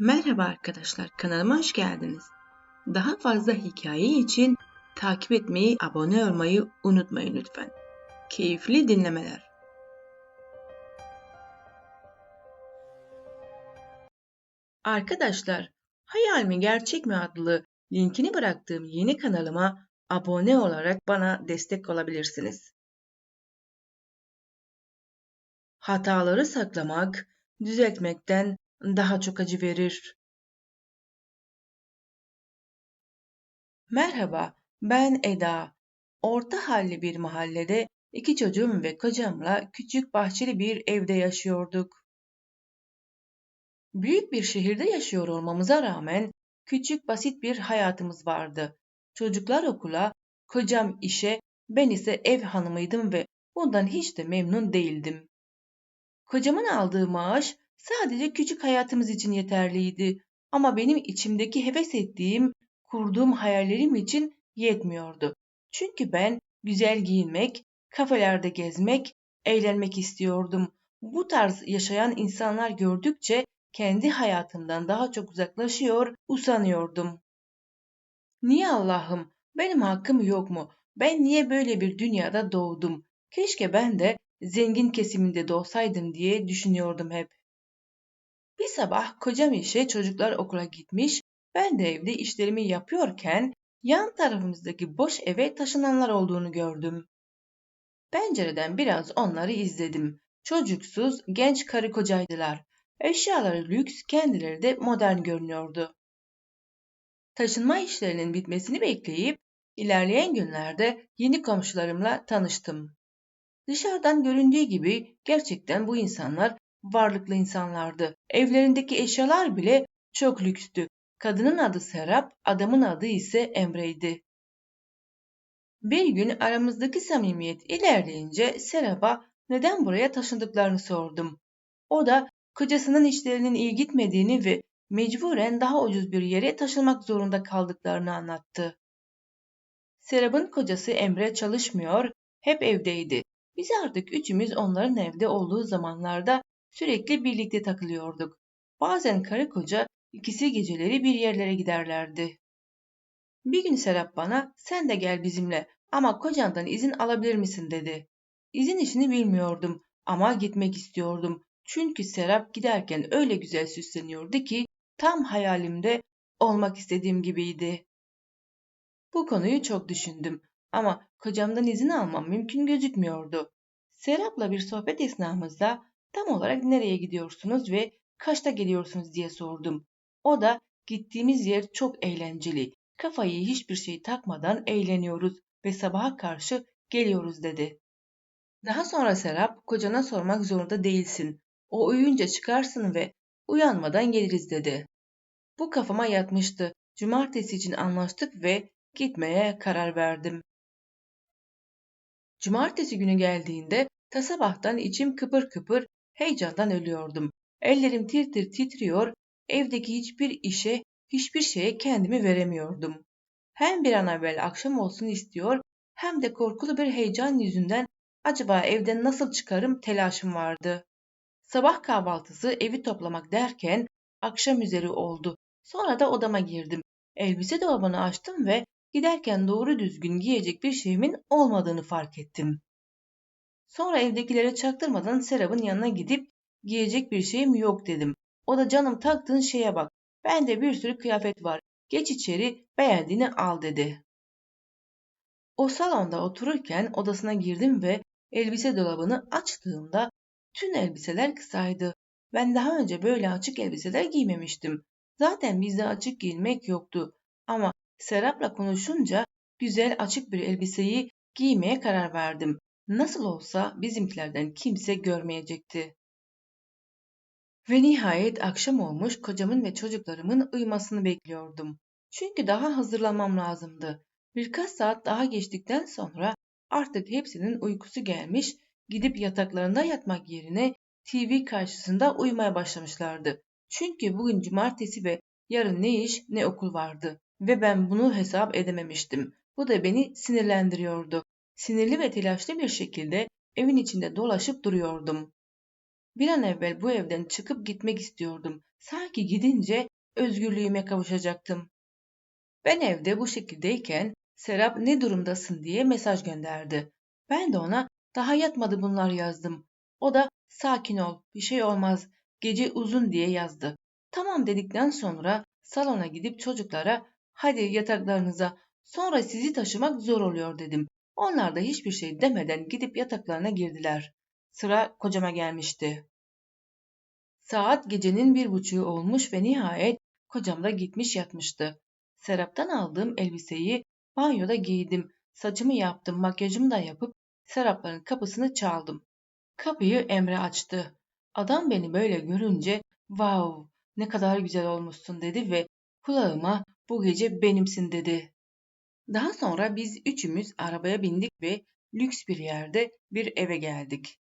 Merhaba arkadaşlar, kanalıma hoş geldiniz. Daha fazla hikaye için takip etmeyi, abone olmayı unutmayın lütfen. Keyifli dinlemeler. Arkadaşlar, Hayal mi Gerçek mi adlı linkini bıraktığım yeni kanalıma abone olarak bana destek olabilirsiniz. Hataları saklamak, düzeltmekten daha çok acı verir. Merhaba, ben Eda. Orta halli bir mahallede iki çocuğum ve kocamla küçük bahçeli bir evde yaşıyorduk. Büyük bir şehirde yaşıyor olmamıza rağmen küçük basit bir hayatımız vardı. Çocuklar okula, kocam işe, ben ise ev hanımıydım ve bundan hiç de memnun değildim. Kocamın aldığı maaş sadece küçük hayatımız için yeterliydi ama benim içimdeki heves ettiğim, kurduğum hayallerim için yetmiyordu. Çünkü ben güzel giyinmek, kafelerde gezmek, eğlenmek istiyordum. Bu tarz yaşayan insanlar gördükçe kendi hayatımdan daha çok uzaklaşıyor, usanıyordum. Niye Allah'ım? Benim hakkım yok mu? Ben niye böyle bir dünyada doğdum? Keşke ben de zengin kesiminde doğsaydım diye düşünüyordum hep. Bir sabah kocam işe çocuklar okula gitmiş, ben de evde işlerimi yapıyorken yan tarafımızdaki boş eve taşınanlar olduğunu gördüm. Pencereden biraz onları izledim. Çocuksuz, genç karı kocaydılar. Eşyaları lüks, kendileri de modern görünüyordu. Taşınma işlerinin bitmesini bekleyip ilerleyen günlerde yeni komşularımla tanıştım. Dışarıdan göründüğü gibi gerçekten bu insanlar varlıklı insanlardı. Evlerindeki eşyalar bile çok lükstü. Kadının adı Serap, adamın adı ise Emre'ydi. Bir gün aramızdaki samimiyet ilerleyince Serap'a neden buraya taşındıklarını sordum. O da kocasının işlerinin iyi gitmediğini ve mecburen daha ucuz bir yere taşınmak zorunda kaldıklarını anlattı. Serap'ın kocası Emre çalışmıyor, hep evdeydi. Biz artık üçümüz onların evde olduğu zamanlarda sürekli birlikte takılıyorduk. Bazen karı koca ikisi geceleri bir yerlere giderlerdi. Bir gün Serap bana sen de gel bizimle ama kocandan izin alabilir misin dedi. İzin işini bilmiyordum ama gitmek istiyordum. Çünkü Serap giderken öyle güzel süsleniyordu ki tam hayalimde olmak istediğim gibiydi. Bu konuyu çok düşündüm ama kocamdan izin almam mümkün gözükmüyordu. Serap'la bir sohbet esnamızda tam olarak nereye gidiyorsunuz ve kaçta geliyorsunuz diye sordum. O da gittiğimiz yer çok eğlenceli. Kafayı hiçbir şey takmadan eğleniyoruz ve sabaha karşı geliyoruz dedi. Daha sonra Serap kocana sormak zorunda değilsin. O uyuyunca çıkarsın ve uyanmadan geliriz dedi. Bu kafama yatmıştı. Cumartesi için anlaştık ve gitmeye karar verdim. Cumartesi günü geldiğinde ta sabahtan içim kıpır kıpır heyecandan ölüyordum. Ellerim tir tir titriyor, evdeki hiçbir işe, hiçbir şeye kendimi veremiyordum. Hem bir an evvel akşam olsun istiyor, hem de korkulu bir heyecan yüzünden acaba evden nasıl çıkarım telaşım vardı. Sabah kahvaltısı evi toplamak derken akşam üzeri oldu. Sonra da odama girdim. Elbise dolabını açtım ve Giderken doğru düzgün giyecek bir şeyimin olmadığını fark ettim. Sonra evdekilere çaktırmadan Serap'ın yanına gidip giyecek bir şeyim yok dedim. O da canım taktığın şeye bak. Bende bir sürü kıyafet var. Geç içeri beğendiğini al dedi. O salonda otururken odasına girdim ve elbise dolabını açtığımda tüm elbiseler kısaydı. Ben daha önce böyle açık elbiseler giymemiştim. Zaten bizde açık giyinmek yoktu. Ama Serap'la konuşunca güzel açık bir elbiseyi giymeye karar verdim. Nasıl olsa bizimkilerden kimse görmeyecekti. Ve nihayet akşam olmuş kocamın ve çocuklarımın uyumasını bekliyordum. Çünkü daha hazırlanmam lazımdı. Birkaç saat daha geçtikten sonra artık hepsinin uykusu gelmiş, gidip yataklarında yatmak yerine TV karşısında uyumaya başlamışlardı. Çünkü bugün cumartesi ve yarın ne iş ne okul vardı ve ben bunu hesap edememiştim. Bu da beni sinirlendiriyordu. Sinirli ve telaşlı bir şekilde evin içinde dolaşıp duruyordum. Bir an evvel bu evden çıkıp gitmek istiyordum. Sanki gidince özgürlüğüme kavuşacaktım. Ben evde bu şekildeyken Serap ne durumdasın diye mesaj gönderdi. Ben de ona daha yatmadı bunlar yazdım. O da sakin ol bir şey olmaz gece uzun diye yazdı. Tamam dedikten sonra salona gidip çocuklara hadi yataklarınıza sonra sizi taşımak zor oluyor dedim. Onlar da hiçbir şey demeden gidip yataklarına girdiler. Sıra kocama gelmişti. Saat gecenin bir buçuğu olmuş ve nihayet kocam da gitmiş yatmıştı. Serap'tan aldığım elbiseyi banyoda giydim. Saçımı yaptım, makyajımı da yapıp Serapların kapısını çaldım. Kapıyı Emre açtı. Adam beni böyle görünce "Wow, ne kadar güzel olmuşsun." dedi ve kulağıma "Bu gece benimsin." dedi. Daha sonra biz üçümüz arabaya bindik ve lüks bir yerde bir eve geldik.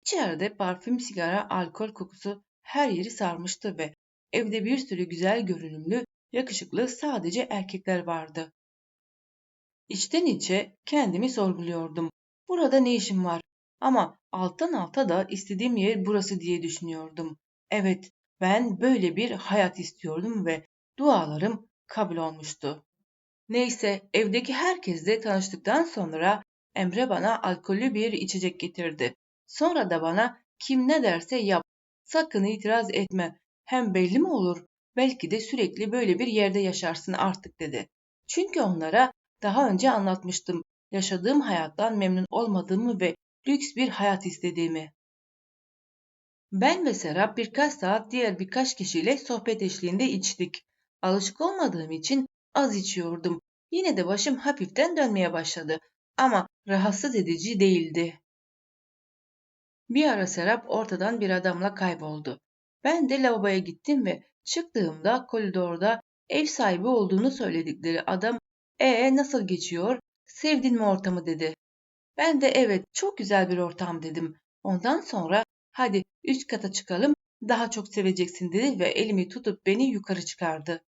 İçeride parfüm, sigara, alkol kokusu her yeri sarmıştı ve evde bir sürü güzel görünümlü, yakışıklı sadece erkekler vardı. İçten içe kendimi sorguluyordum. Burada ne işim var? Ama alttan alta da istediğim yer burası diye düşünüyordum. Evet, ben böyle bir hayat istiyordum ve dualarım kabul olmuştu. Neyse, evdeki herkesle tanıştıktan sonra Emre bana alkollü bir içecek getirdi. Sonra da bana kim ne derse yap, sakın itiraz etme. Hem belli mi olur? Belki de sürekli böyle bir yerde yaşarsın artık dedi. Çünkü onlara daha önce anlatmıştım yaşadığım hayattan memnun olmadığımı ve lüks bir hayat istediğimi. Ben ve Serap birkaç saat diğer birkaç kişiyle sohbet eşliğinde içtik. Alışık olmadığım için az içiyordum. Yine de başım hafiften dönmeye başladı ama rahatsız edici değildi. Bir ara Serap ortadan bir adamla kayboldu. Ben de lavaboya gittim ve çıktığımda koridorda ev sahibi olduğunu söyledikleri adam "Ee nasıl geçiyor? Sevdin mi ortamı?" dedi. Ben de "Evet, çok güzel bir ortam." dedim. Ondan sonra "Hadi üst kata çıkalım, daha çok seveceksin." dedi ve elimi tutup beni yukarı çıkardı.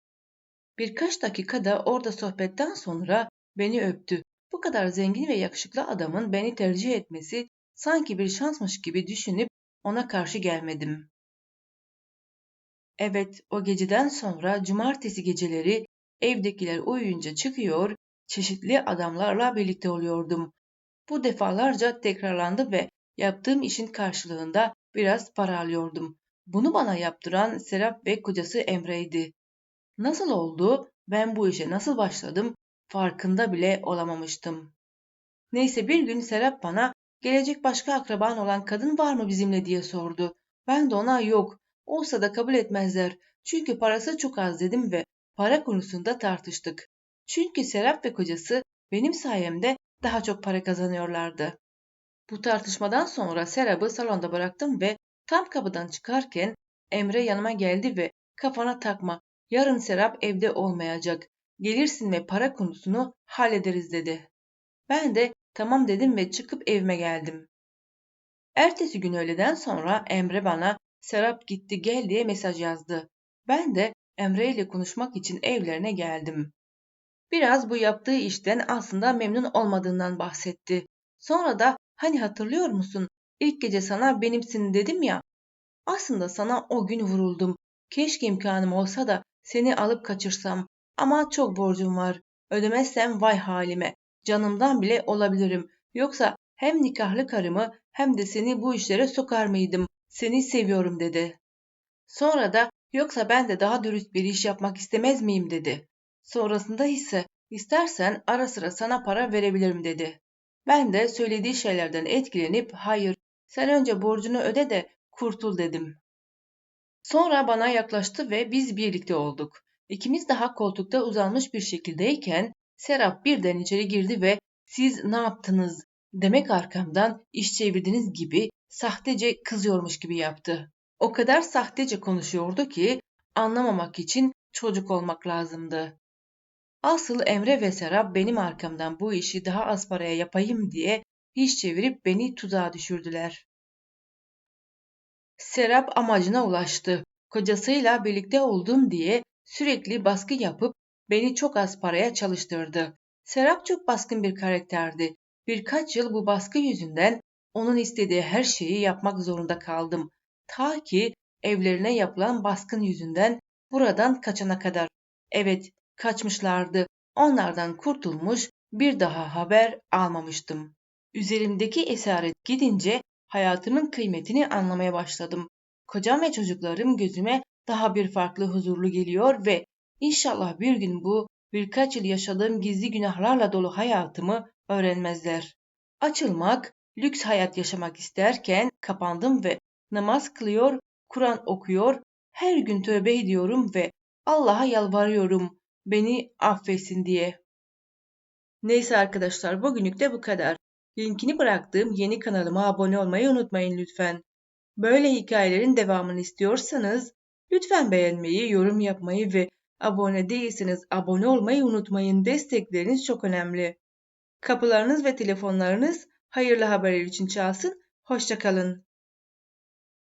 Birkaç dakikada orada sohbetten sonra beni öptü. Bu kadar zengin ve yakışıklı adamın beni tercih etmesi sanki bir şansmış gibi düşünüp ona karşı gelmedim. Evet, o geceden sonra cumartesi geceleri evdekiler uyuyunca çıkıyor, çeşitli adamlarla birlikte oluyordum. Bu defalarca tekrarlandı ve yaptığım işin karşılığında biraz para alıyordum. Bunu bana yaptıran Serap ve kocası Emre'ydi. Nasıl oldu, ben bu işe nasıl başladım farkında bile olamamıştım. Neyse bir gün Serap bana gelecek başka akraban olan kadın var mı bizimle diye sordu. Ben de ona yok, olsa da kabul etmezler. Çünkü parası çok az dedim ve para konusunda tartıştık. Çünkü Serap ve kocası benim sayemde daha çok para kazanıyorlardı. Bu tartışmadan sonra Serap'ı salonda bıraktım ve tam kapıdan çıkarken Emre yanıma geldi ve kafana takma yarın Serap evde olmayacak gelirsin ve para konusunu hallederiz dedi. Ben de tamam dedim ve çıkıp evime geldim. Ertesi gün öğleden sonra Emre bana Serap gitti gel diye mesaj yazdı. Ben de Emre ile konuşmak için evlerine geldim. Biraz bu yaptığı işten aslında memnun olmadığından bahsetti. Sonra da hani hatırlıyor musun? İlk gece sana benimsin dedim ya. Aslında sana o gün vuruldum. Keşke imkanım olsa da seni alıp kaçırsam. Ama çok borcum var. Ödemezsem vay halime. Canımdan bile olabilirim. Yoksa hem nikahlı karımı hem de seni bu işlere sokar mıydım? Seni seviyorum dedi. Sonra da yoksa ben de daha dürüst bir iş yapmak istemez miyim dedi. Sonrasında ise istersen ara sıra sana para verebilirim dedi. Ben de söylediği şeylerden etkilenip hayır sen önce borcunu öde de kurtul dedim. Sonra bana yaklaştı ve biz birlikte olduk. İkimiz daha koltukta uzanmış bir şekildeyken Serap birden içeri girdi ve siz ne yaptınız demek arkamdan iş çevirdiniz gibi sahtece kızıyormuş gibi yaptı. O kadar sahtece konuşuyordu ki anlamamak için çocuk olmak lazımdı. Asıl Emre ve Serap benim arkamdan bu işi daha az paraya yapayım diye iş çevirip beni tuzağa düşürdüler. Serap amacına ulaştı. Kocasıyla birlikte oldum diye sürekli baskı yapıp beni çok az paraya çalıştırdı. Serap çok baskın bir karakterdi. Birkaç yıl bu baskı yüzünden onun istediği her şeyi yapmak zorunda kaldım. Ta ki evlerine yapılan baskın yüzünden buradan kaçana kadar. Evet, kaçmışlardı. Onlardan kurtulmuş, bir daha haber almamıştım. Üzerimdeki esaret gidince hayatımın kıymetini anlamaya başladım. Kocam ve çocuklarım gözüme daha bir farklı huzurlu geliyor ve inşallah bir gün bu birkaç yıl yaşadığım gizli günahlarla dolu hayatımı öğrenmezler. Açılmak, lüks hayat yaşamak isterken kapandım ve namaz kılıyor, Kur'an okuyor, her gün tövbe ediyorum ve Allah'a yalvarıyorum beni affetsin diye. Neyse arkadaşlar bugünlük de bu kadar. Linkini bıraktığım yeni kanalıma abone olmayı unutmayın lütfen. Böyle hikayelerin devamını istiyorsanız lütfen beğenmeyi, yorum yapmayı ve abone değilseniz abone olmayı unutmayın. Destekleriniz çok önemli. Kapılarınız ve telefonlarınız hayırlı haberler için çalsın. Hoşçakalın.